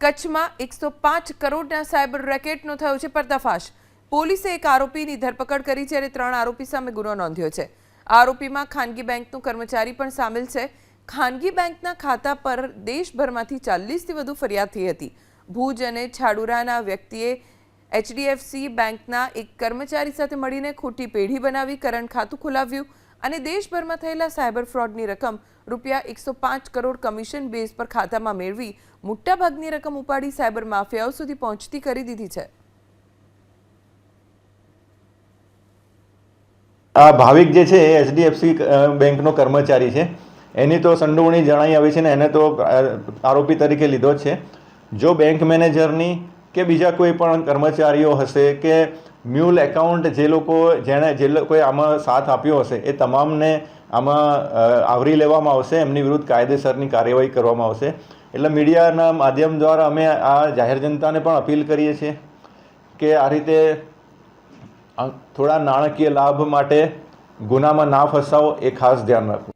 કચ્છમાં એકસો પાંચ કરોડના સાયબર રેકેટનો થયો છે પર્દાફાશ. પોલીસે એક આરોપીની ધરપકડ કરી જ્યારે ત્રણ આરોપી સામે ગુનો નોંધ્યો છે. આરોપીમાં ખાનગી બેંકનો કર્મચારી પણ સામેલ છે. ખાનગી બેંકના ખાતા પર દેશભરમાંથી ચાલીસથી વધુ ફરિયાદ થઈ હતી. ભુજ અને છાડુરાના વ્યક્તિએ એચડીએફસી બેંકના એક કર્મચારી સાથે મળીને ખોટી પેઢી બનાવી કરંટ ખાતું ખોલાવ્યું. અને દેશભરમાં થયેલા સાયબર ફ્રોડની રકમ રૂપિયા એકસો પાંચ કરોડ કમિશન બેઝ પર ખાતામાં મેળવી મોટાભાગની રકમ ઉપાડી સાયબર માફિયાઓ સુધી પહોંચતી કરી દીધી છે. આ ભાવિક જે છે એ એચડીએફસી બેંકનો કર્મચારી છે. એની તો સંડોવણી જણાઈ આવી છે ને એને તો આરોપી તરીકે લીધો છે. જો બેંક મેનેજરની કે બીજા કોઈ પણ કર્મચારીઓ હશે કે મ્યુલ એકાઉન્ટ જે લોકો જેણે જે લોકોએ આમાં સાથ આપ્યો હશે, એ તમામને આમાં આવરી લેવામાં આવશે, એમની વિરુદ્ધ કાયદેસરની કાર્યવાહી કરવામાં આવશે. એટલે મીડિયાના માધ્યમ દ્વારા અમે આ જાહેર જનતાને પણ અપીલ કરીએ છીએ કે આ રીતે થોડા નાણાકીય લાભ માટે ગુનામાં ના ફસાવો, એ ખાસ ધ્યાન રાખવું.